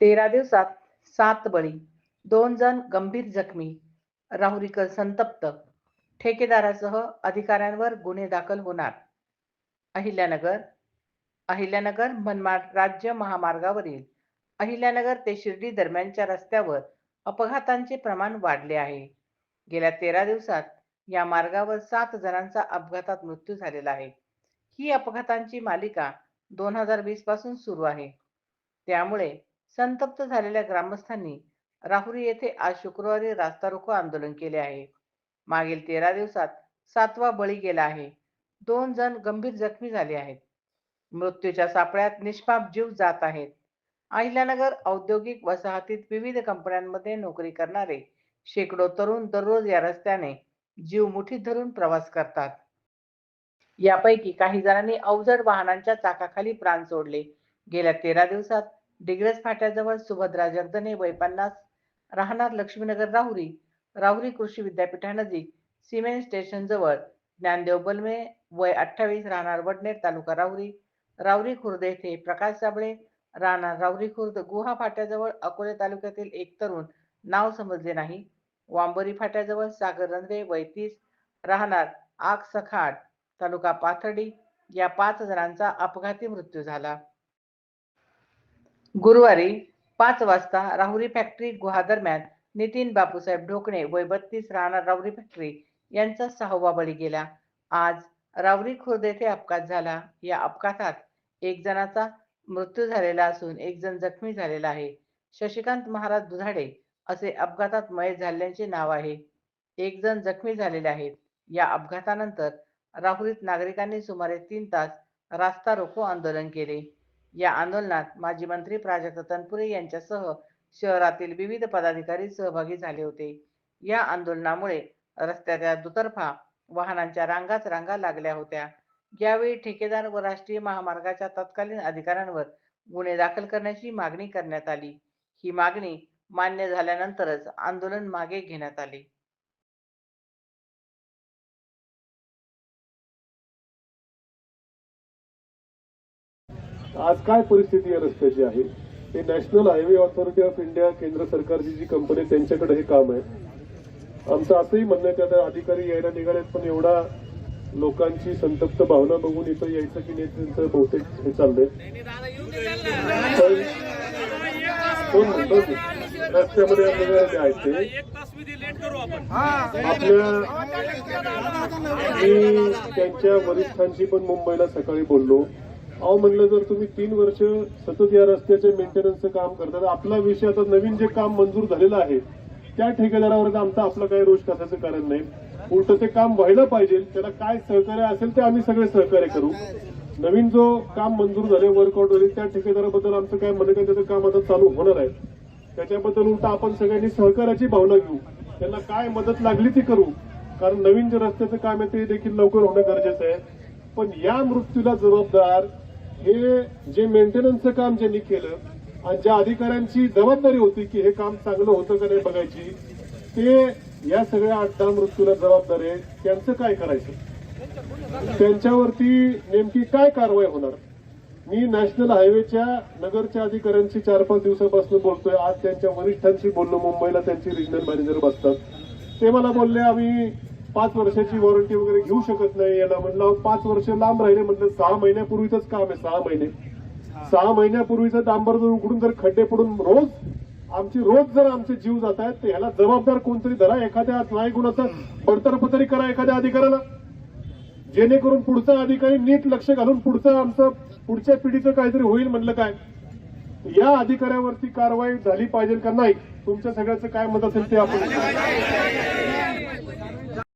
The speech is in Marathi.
तेरा दिवसात सात बळी दोन जण गंभीर जखमी राहुरीकर संतप्त. ठेकेदारासह अधिकाऱ्यांवर गुन्हे दाखल होणार. अहिल्यानगर अहिल्यानगर मनमाड राज्य महामार्गावरील अहिल्यानगर ते शिर्डी दरम्यानच्या रस्त्यावर अपघातांचे प्रमाण वाढले आहे. गेल्या तेरा दिवसात या मार्गावर सात जणांचा अपघातात मृत्यू झालेला आहे. ही अपघातांची मालिका दोन हजार वीसपासून सुरू आहे. त्यामुळे संतप्त झालेल्या ग्रामस्थांनी राहुरी येथे आज शुक्रवारी रास्ता रोको आंदोलन केले आहे. मागील तेरा दिवसात सातवा बळी गेला आहे. दोन जण गंभीर जखमी झाले आहेत. मृत्यूच्या सापळ्यात निष्पाप जीव जात आहेत. अहिल्यानगर औद्योगिक वसाहतीत विविध कंपन्यांमध्ये नोकरी करणारे शेकडो तरुण दररोज या रस्त्याने जीव मुठीत धरून प्रवास करतात. यापैकी काही जणांनी अवजड वाहनांच्या चाकाखाली प्राण सोडले. गेल्या तेरा दिवसात डिग्रज फाट्याजवळ सुभद्रा जगदने वय पन्नास राहणार लक्ष्मीनगर राहुरी राहुरी कृषी विद्यापीठानजीक सिमेंट स्टेशन जवळ ज्ञानदेव बलमे वय अठ्ठावीस राहणार वडनेर तालुका राहुरी राहुरी खुर्द येथे प्रकाश साबळे राहणार राहुरी खुर्द गुहा फाट्याजवळ अकोले तालुक्यातील एक तरुण नाव समजले नाही. वांबोरी फाट्याजवळ सागर रंधे वय तीस राहणार आग सखाट तालुका पाथर्डी या पाच जणांचा अपघाती मृत्यू झाला. गुरुवारी पाच वाजता राहुरी फॅक्टरी गुहादरम्यान नितीन बापूसाहेब ढोकणे वय बत्तीस राहणार राहुरी फॅक्टरी यांचा सहावा बळी गेला. आज राहुरी खुर्द येथे अपघात झाला. या अपघातात एक जणाचा मृत्यू झालेला असून एक जण जखमी झालेला आहे. शशिकांत महाराज दुधाडे असे अपघातात मयत झाल्याचे नाव आहे. एक जण जखमी झालेले आहेत. या अपघातानंतर राहुरीत नागरिकांनी सुमारे तीन तास रास्ता रोको आंदोलन केले. या आंदोलनात माजी मंत्री प्राजक्त तनपुरे यांच्यासह शहरातील विविध पदाधिकारी सहभागी झाले होते. या आंदोलनामुळे रस्त्याच्या दुतर्फा वाहनांच्या रांगाच रांगा लागल्या होत्या. यावेळी ठेकेदार व राष्ट्रीय महामार्गाच्या तत्कालीन अधिकाऱ्यांवर गुन्हे दाखल करण्याची मागणी करण्यात आली. ही मागणी मान्य झाल्यानंतरच आंदोलन मागे घेण्यात आले. आज काय परिस्थिती या रस्त्याची आहे? हे national highway authority of India केंद्र सरकारची जी कंपनी त्यांच्याकडे हे काम आहे. आमचं असंही म्हणणं आहे की आता अधिकारी यायला निघालेत पण एवढा लोकांची संतप्त भावना बघून इथं यायचं की नाही त्यांचं बहुतेक हे चाललंय. दोन रस्त्यामध्ये आपल्याला जे आहे ते आपल्या मी त्यांच्या वरिष्ठांशी पण मुंबईला सकाळी बोललो. अहो म्हणलं जर तुम्ही तीन वर्ष सतत या रस्त्याचे मेंटेनन्सचं काम करता तर आपला विषय आता नवीन जे काम मंजूर झालेलं आहे त्या ठेकेदारावर आमचा आपलं काही रोष कसायचं कारण नाही. उलट ते काम व्हायला पाहिजे त्याला काय सहकार्य असेल ते आम्ही सगळे सहकार्य करू. नवीन जो काम मंजूर झाले वर्कआउट झाले त्या ठेकेदाराबद्दल आमचं काय म्हणणं काय त्याचं काम आता चालू होणार आहे. त्याच्याबद्दल उलट आपण सगळ्यांनी सहकार्याची भावना घेऊ. त्यांना काय मदत लागली ती करू. कारण नवीन जे रस्त्याचं काम आहे ते देखील लवकर होणं गरजेचं आहे. पण या मृत्यूला जबाबदार हे जे मेंटेनन्सचं काम ज्यांनी केलं आणि ज्या अधिकाऱ्यांची जबाबदारी होती की हे काम चांगलं होतं का नाही बघायची ते या सगळ्या आठ दहा मृत्यूला जबाबदार आहे. त्यांचं काय करायचं? त्यांच्यावरती नेमकी काय कारवाई होणार? मी नॅशनल हायवेच्या नगरच्या अधिकाऱ्यांशी चार पाच दिवसापासून बोलतोय. आज त्यांच्या वरिष्ठांशी बोललो. मुंबईला त्यांचे रिजनल मॅनेजर बसतात. ते मला बोलले आम्ही पाच वर्षाची वॉरंटी वगैरे घेऊ शकत नाही याला म्हणलं पाच वर्ष लांब राहिले म्हटलं सहा महिन्यापूर्वीच काम आहे सहा महिने. सहा महिन्यापूर्वीचं डांबर जर उघडून जर खड्डे पडून रोज आमची रोज जर आमचे जीव जात आहेत तर ह्याला जबाबदार कोणतरी धरा एखाद्या नाही गुणाचा बडतर्फ तरी करा एखाद्या अधिकाऱ्याला. जेणेकरून पुढचा अधिकारी नीट लक्ष घालून पुढचं आमचं पुढच्या पिढीचं काहीतरी होईल म्हणलं काय? या अधिकाऱ्यावरती कारवाई झाली पाहिजे का नाही? तुमच्या सगळ्याचं काय मत असेल ते आपण